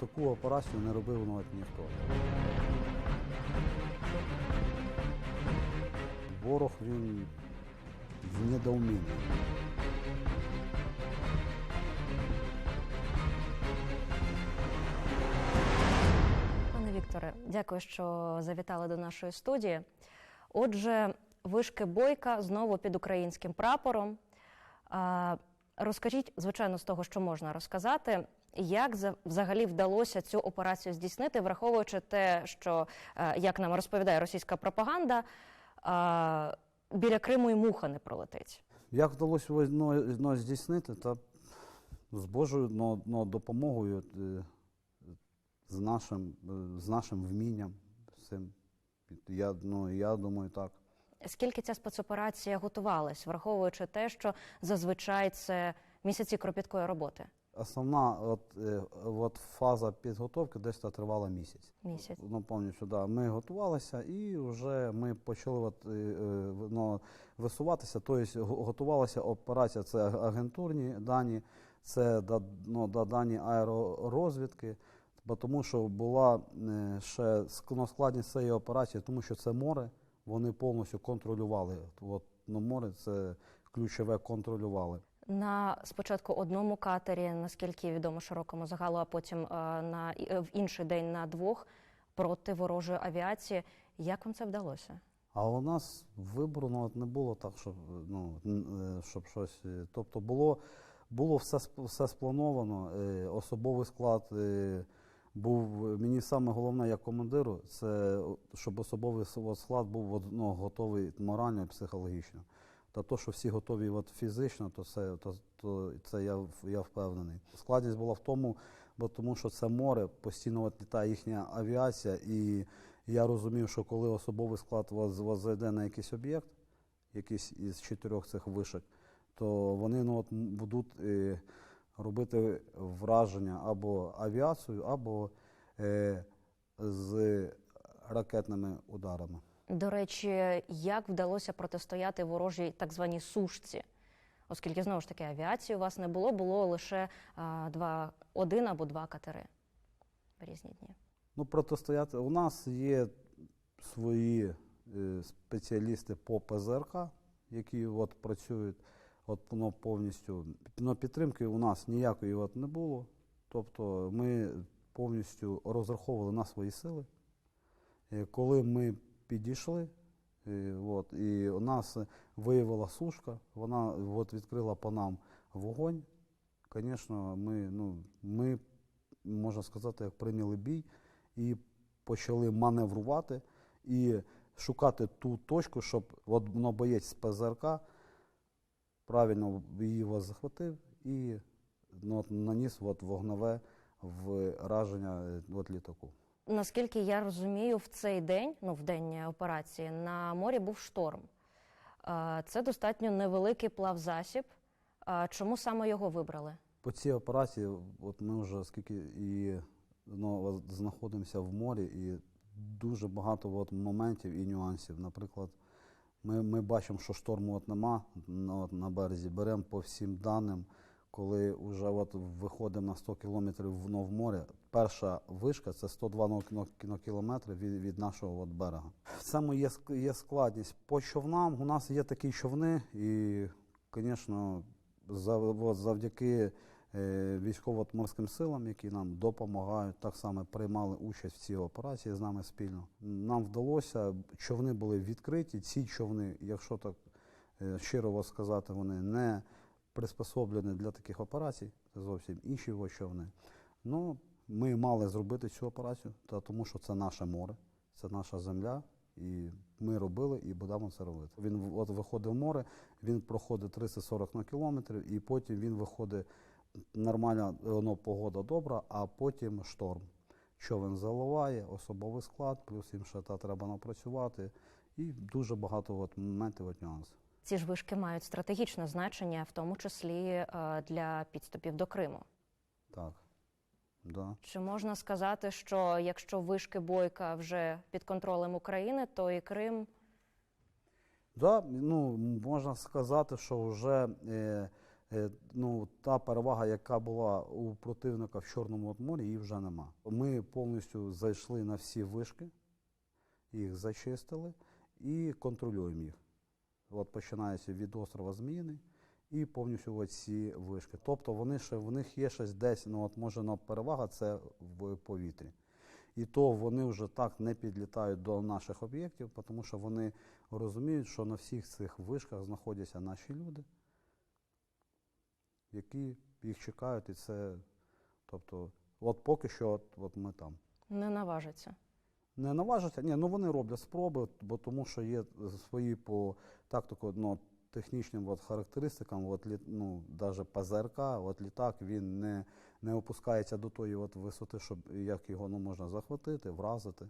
таку операцію не робив навіть ніхто. Ворог він в недоумінні. Пане Вікторе, дякую, що завітали до нашої студії. Отже, вишки бойка знову під українським прапором. Розкажіть, звичайно, з того, що можна розказати, як за- взагалі вдалося цю операцію здійснити, враховуючи те, що, е, як нам розповідає російська пропаганда, біля Криму і муха не пролетить. Як вдалося воно, воно здійснити, та з Божою но, но допомогою, е, з нашим, е, з нашим вмінням. цим. Я, ну, я думаю, так. Скільки ця спецоперація готувалась, враховуючи те, що зазвичай це місяці кропіткої роботи? Основна от, е, от фаза підготовки десь та тривала місяць. Місяць. Ну, повністю, да. Ми готувалися і вже ми почали от, е, е, ну, висуватися. Тобто готувалася операція, це агентурні дані, це ну, дані аеророзвідки. Бо тому що була ще ну, складність цієї операції, тому що це море, вони повністю контролювали. От, ну, море це ключове контролювали. На спочатку одному катері, наскільки відомо широкому загалу, а потім е, на е, в інший день на двох проти ворожої авіації. Як вам це вдалося? А у нас вибору ну, не було так, щоб, ну, е, щоб щось. Тобто було, було все, все сплановано, особовий склад був. Мені саме головне як командиру, це щоб особовий склад був ну, готовий морально і психологічно. Та то, що всі готові от, фізично, то це, то, то це я, я впевнений. Складність була в тому, бо тому що це море, постійно от літає їхня авіація, і я розумів, що коли особовий склад вас, вас зайде на якийсь об'єкт, якийсь із чотирьох цих вишок, то вони ну, от, будуть е, робити враження або авіацією, або е, з ракетними ударами. До речі, як вдалося протистояти ворожій так званій сушці? Оскільки знову ж таки авіації у вас не було, було лише а, два, один або два катери в різні дні. Ну, протистояти. У нас є свої е, спеціалісти по ПЗРК, які от працюють от, ну, повністю. Ну, підтримки у нас ніякої от не було. Тобто ми повністю розраховували на свої сили. Е, Коли ми підійшли, е, от, і у нас виявила сушка, вона от, відкрила по нам вогонь. Звісно, ми, ну, ми, можна сказати, як прийняли бій і почали маневрувати і шукати ту точку, щоб от, ну, боєць з ПЗРК правильно її вас захватив і ну, от, наніс от, вогневе враження е, от, літаку. Наскільки я розумію, в цей день, ну в день операції, на морі був шторм. Е, Це достатньо невеликий плавзасіб. Е, Чому саме його вибрали? По цій операції, от ми вже скільки і ну, знаходимося в морі, і дуже багато от моментів і нюансів. Наприклад, ми, ми бачимо, що шторму от нема ну, от на березі. Беремо по всім даним, коли вже от виходимо на 100 кілометрів в, ну, в море. Перша вишка це 102 кіно- кінокілометри від, від нашого от берега. В цьому є, складність. По човнам у нас є такі човни, і, звісно, за- завдяки е, військово-морським силам, які нам допомагають, так само приймали участь в цій операції з нами спільно. Нам вдалося, човни були відкриті. Ці човни, якщо так е, щиро сказати, вони не приспособлені для таких операцій, це зовсім інші його човни. Ну, ми мали зробити цю операцію, та тому що це наше море, це наша земля. І ми робили і будемо це робити. Він от виходить в море, він проходить 340 на кілометрів, і потім він виходить нормальна ну, погода добра, а потім шторм. Човен заливає, особовий склад, плюс їм ще та треба напрацювати. І дуже багато от моментів, от нюансів. Ці ж вишки мають стратегічне значення, в тому числі е, для підступів до Криму. Так. Да. Чи можна сказати, що якщо вишки бойка вже під контролем України, то і Крим Да, ну, можна сказати, що вже е, Е, Ну, та перевага, яка була у противника в Чорному морі, її вже нема. Ми повністю зайшли на всі вишки, їх зачистили і контролюємо їх. От починається від острова Зміїний і повністю от ці вишки. Тобто вони ще в них є щось десь, ну от може на перевага це в повітрі. І то вони вже так не підлітають до наших об'єктів, тому що вони розуміють, що на всіх цих вишках знаходяться наші люди, які їх чекають, і це, тобто, от поки що, от, от ми там. Не наважиться. Не наважаться, ні, ну вони роблять спроби, бо тому що є свої по тактику, ну, технічним от, характеристикам, от, ну, навіть ПЗРК, от літак він не, не опускається до тої от висоти, щоб як його ну, можна захватити, вразити.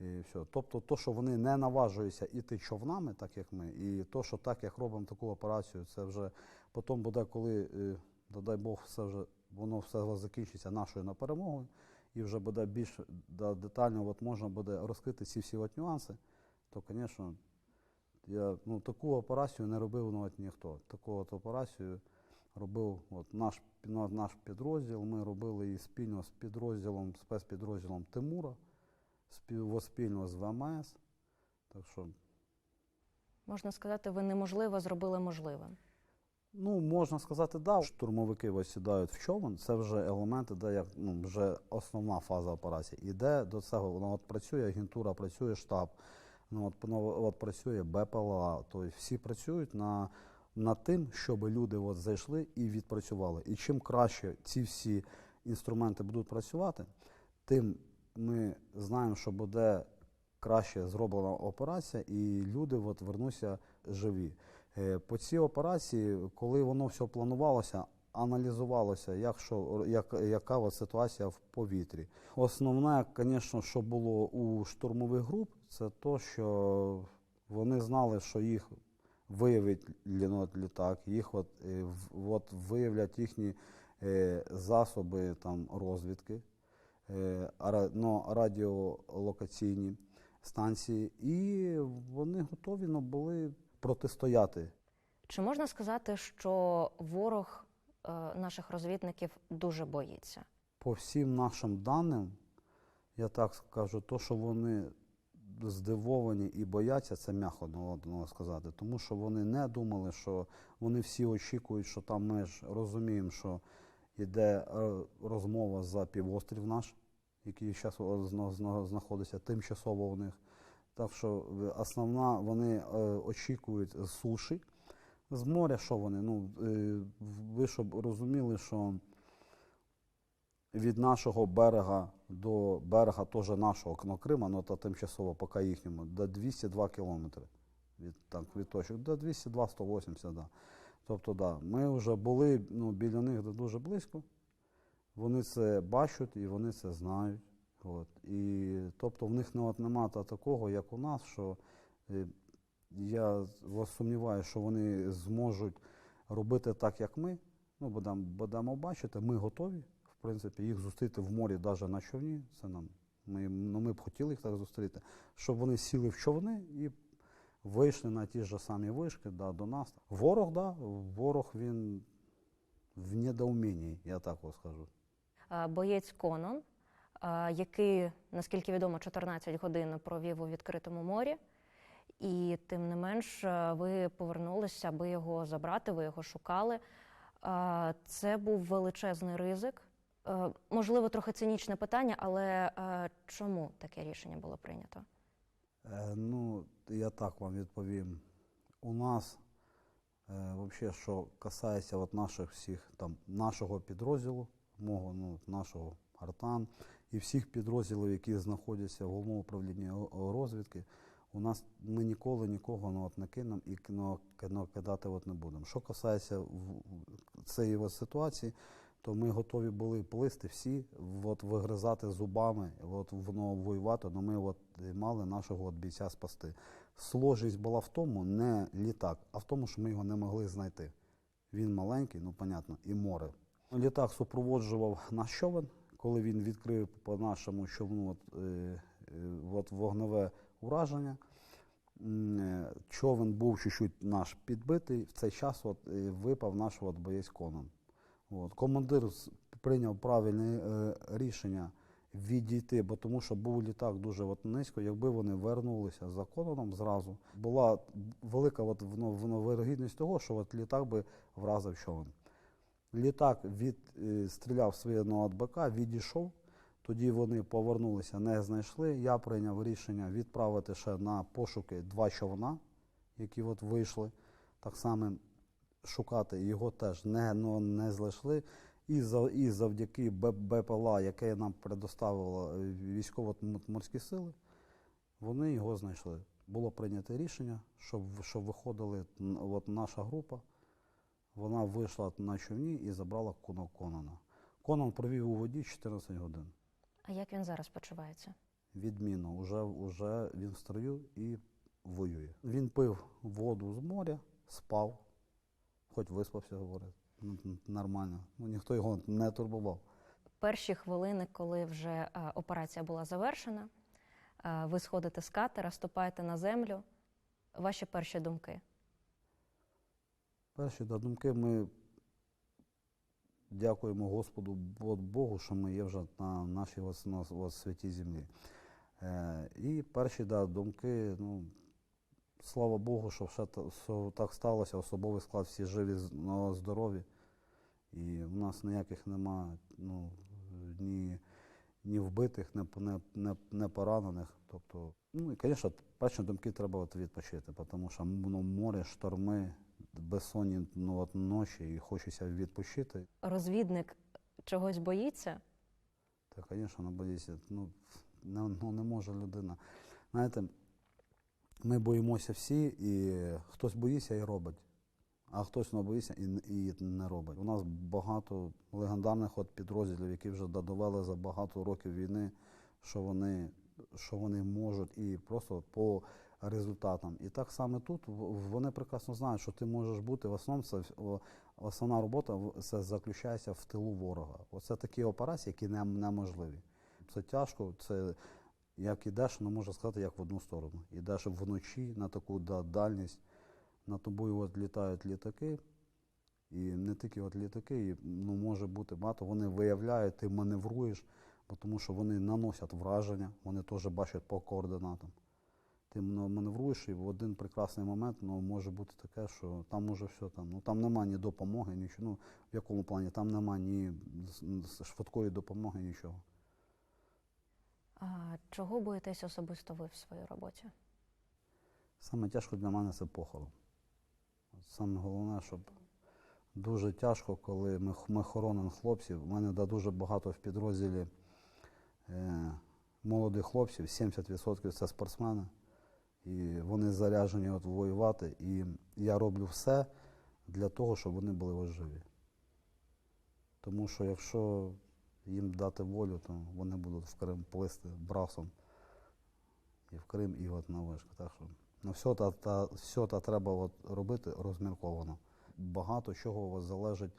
І все. Тобто, то, що вони не наважуються іти човнами, так як ми, і то, що так, як робимо таку операцію, це вже потім буде, коли, е, дай Бог, все вже воно все закінчиться нашою на перемогою, і вже буде більш детально от можна буде розкрити ці всі от нюанси, то, звісно, я ну, таку операцію не робив ну, от ніхто. Таку от операцію робив от наш, ну, наш підрозділ. Ми робили її спільно з підрозділом, спецпідрозділом Тимура, спів, спільно з ВМС. Так що, Можна сказати, ви неможливо зробили можливим. Ну, можна сказати, да, штурмовики ось сідають в човен, це вже елементи, де як, ну, вже основна фаза операції. Іде до цього, воно от працює агентура, працює штаб, ну, от, ну, от працює БПЛА. Тобто всі працюють на, над тим, щоб люди от зайшли і відпрацювали. І чим краще ці всі інструменти будуть працювати, тим ми знаємо, що буде краще зроблена операція, і люди от вернуться живі. Е, По цій операції, коли воно все планувалося, аналізувалося, як що, як, яка от ситуація в повітрі. Основне, звісно, що було у штурмових груп, це то, що вони знали, що їх виявить лінот літак, їх от, е, от виявлять їхні е, засоби там, розвідки, ну, радіолокаційні станції, і вони готові ну, були протистояти Чи можна сказати, що ворог е, наших розвідників дуже боїться? по всім нашим даним, я так скажу, то, що вони здивовані і бояться, це м'яко ну, сказати. Тому що вони не думали, що вони всі очікують, що там ми ж розуміємо, що йде е, розмова за півострів наш, який зараз знаходиться тимчасово у них. Так що е, основна, вони е, очікують суші. З моря, що вони? Ну, е, ви щоб розуміли, що від нашого берега до берега теж нашого ну, Крима, ну та тимчасово поки їхньому, до 202 кілометри. Від, так, від точок, до 202-180, да. Тобто, да, ми вже були ну, біля них дуже близько. Вони це бачать і вони це знають. От. І, тобто в них не, нема та такого, як у нас, що е, я вас сумніваюся, що вони зможуть робити так, як ми. Ну, будемо, будемо бачити, ми готові, в принципі, їх зустріти в морі, навіть на човні. Це нам. Ми, ну, ми б хотіли їх так зустріти, щоб вони сіли в човни і вийшли на ті ж самі вишки да, до нас. Ворог, да, ворог він в недоумінні, я так скажу. Боєць Конон, який, наскільки відомо, 14 годин провів у відкритому морі, і тим не менш ви повернулися, аби його забрати, ви його шукали. Це був величезний ризик. Можливо, трохи цинічне питання, але чому таке рішення було прийнято? Е, ну, я так вам відповім. У нас, е, вообще, що касається от наших всіх, там, нашого підрозділу, мого, ну, нашого артан і всіх підрозділів, які знаходяться в головному управлінні розвідки, у нас ми ніколи нікого ну, от, не кинемо і ну, ну, кидати от не будемо. Що касається цієї ситуації, то ми готові були плисти всі, от, вигризати зубами, от, воно воювати, але ми от, мали нашого от, бійця спасти. Сложність була в тому, не літак, а в тому, що ми його не могли знайти. Він маленький, ну, понятно, і море. Літак супроводжував наш човен, коли він відкрив по нашому човну от, е, е, от вогневе ураження. е, човен був чуть-чуть наш підбитий, в цей час от, випав наш от боєць Конан. От. Командир прийняв правильне рішення відійти, бо тому що був літак дуже от низько. Якби вони вернулися за Конаном зразу, була велика от, воно, воно вирогідність того, що от літак би вразив човен. Літак від, е, стріляв своє на відійшов. Тоді вони повернулися, не знайшли. Я прийняв рішення відправити ще на пошуки два човна, які от вийшли. Так само шукати його теж не, ну, не знайшли. І, за, і завдяки БПЛА, яке нам предоставило е, військово-морські сили, вони його знайшли. Було прийнято рішення, щоб, щоб виходили от наша група. Вона вийшла на човні і забрала Кона- Конана. Конан провів у воді 14 годин. А як він зараз почувається? Відмінно, уже, уже він в строю і воює. Він пив воду з моря, спав, хоч виспався, говорить. Нормально. Ну, ніхто його не турбував. Перші хвилини, коли вже е, операція була завершена, е, ви сходите з катера, ступаєте на землю. Ваші перші думки. Перші да, думки ми дякуємо Господу Богу, що ми є вже на нашій на ос- святій землі. Е, і перші да, думки, ну, слава Богу, що все так сталося, особовий склад всі живі, здорові. І в нас ніяких нема ну, ні, ні вбитих, ні, не, не, не поранених. Тобто, ну і, звісно, перші думки треба відпочити, тому що ну, море, шторми, безсонні ну, от ночі і хочеться відпочити. Розвідник чогось боїться? Та, звісно, не боїться. Ну, не, ну, не може людина. Знаєте, ми боїмося всі, і хтось боїться і робить, а хтось не боїться і, і не робить. У нас багато легендарних от підрозділів, які вже довели за багато років війни, що вони, що вони можуть і просто по результатам. І так само тут вони прекрасно знають, що ти можеш бути в основному це основна робота це заключається в тилу ворога. Оце такі операції, які не, неможливі. Це тяжко, це як ідеш, ну можна сказати, як в одну сторону. Ідеш вночі на таку да- дальність, над тобою от літають літаки, і не тільки от літаки, і, ну, може бути багато. Вони виявляють, ти маневруєш, тому що вони наносять враження, вони теж бачать по координатам. Ти маневруєш, і в один прекрасний момент ну, може бути таке, що там може все там. Ну там нема ні допомоги, нічого. Ну, в якому плані? Там нема ні швидкої допомоги, нічого. А, чого боїтесь особисто ви в своїй роботі? Саме тяжко для мене це похорон. Саме головне, щоб дуже тяжко, коли ми, ми хоронимо хлопців. У мене да, дуже багато в підрозділі е, молодих хлопців, 70% це спортсмени. І вони заряджені от воювати. І я роблю все для того, щоб вони були живі. Тому що якщо їм дати волю, то вони будуть в Крим плисти брасом і в Крим, і от на вишку. Так що ну, все та, та, все та треба от робити розмірковано. Багато чого от залежить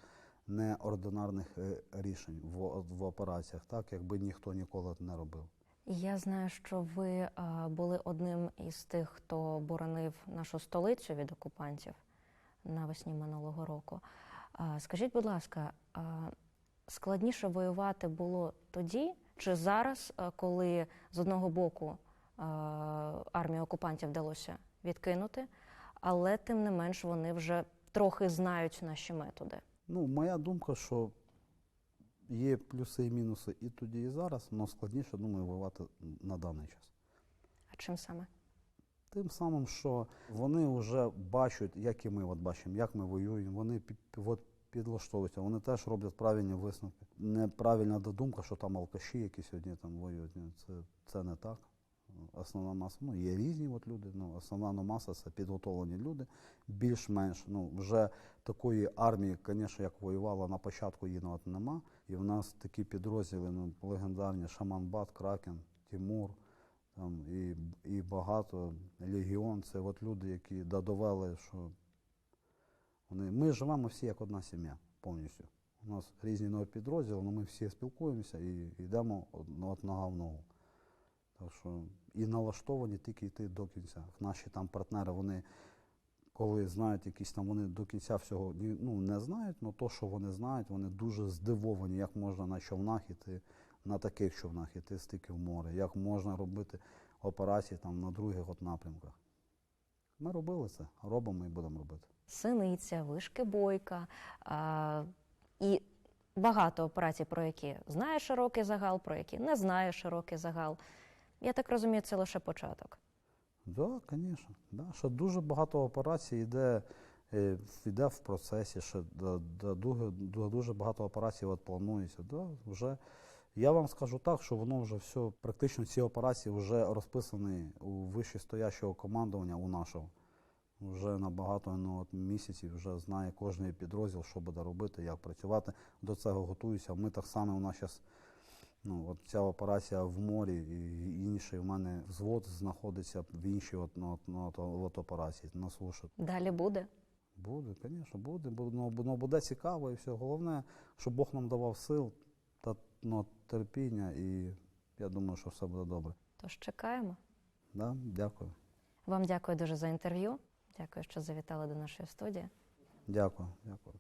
неординарних е, рішень в, в операціях, так якби ніхто ніколи не робив. Я знаю, що ви а, були одним із тих, хто боронив нашу столицю від окупантів навесні минулого року. А, скажіть, будь ласка, а, складніше воювати було тоді чи зараз, коли з одного боку армію окупантів вдалося відкинути, але тим не менш вони вже трохи знають наші методи? Ну, моя думка, що є плюси і мінуси і тоді, і зараз, але складніше, думаю, воювати на даний час. А чим саме? Тим самим, що вони вже бачать, як і ми от бачимо, як ми воюємо, вони під, от підлаштовуються, вони теж роблять правильні висновки. Неправильна додумка, що там алкаші, які сьогодні там воюють. Це, це не так. Основна маса, ну є різні от люди, ну основна маса це підготовлені люди, більш-менш. Ну вже такої армії, звісно, як воювала на початку, її ну, от нема. І в нас такі підрозділи, ну легендарні Шаман-Бат, Кракен, Тимур, там і, і багато легіон. Це от люди, які довели, що вони, ми живемо всі як одна сім'я повністю. У нас різні нові підрозділи, але ми всі спілкуємося і йдемо од- от нога в ногу. Так що і налаштовані тільки йти до кінця. Наші там партнери, вони коли знають якісь там, вони до кінця всього ну, не знають, але то, що вони знають, вони дуже здивовані, як можна на човнах іти, на таких човнах іти стільки в море, як можна робити операції там на других от напрямках. Ми робили це, робимо і будемо робити. Синиця, вишки бойка а, і багато операцій, про які знає широкий загал, про які не знає широкий загал. Я так розумію, це лише початок. Так, да, звісно. Да. Ще дуже багато операцій йде, е, йде в процесі, ще дуже, дуже багато операцій от планується. Да, вже, я вам скажу так, що воно вже все, практично ці операції вже розписані у вищестоящого командування у нашого. Вже на багато ну, от, місяців вже знає кожен підрозділ, що буде робити, як працювати. До цього готуюся. Ми так само у нас зараз Ну, от ця операція в морі і інший у мене взвод знаходиться в іншій от, ну, от, ну, от, от операції на суші. Далі буде. Буде, звісно, буде. бу- Ну, ну, буде цікаво і все. Головне, щоб Бог нам давав сил та ну, терпіння, і я думаю, що все буде добре. Тож чекаємо. Да? Дякую. Вам дякую дуже за інтерв'ю. Дякую, що завітали до нашої студії. Дякую. Дякую.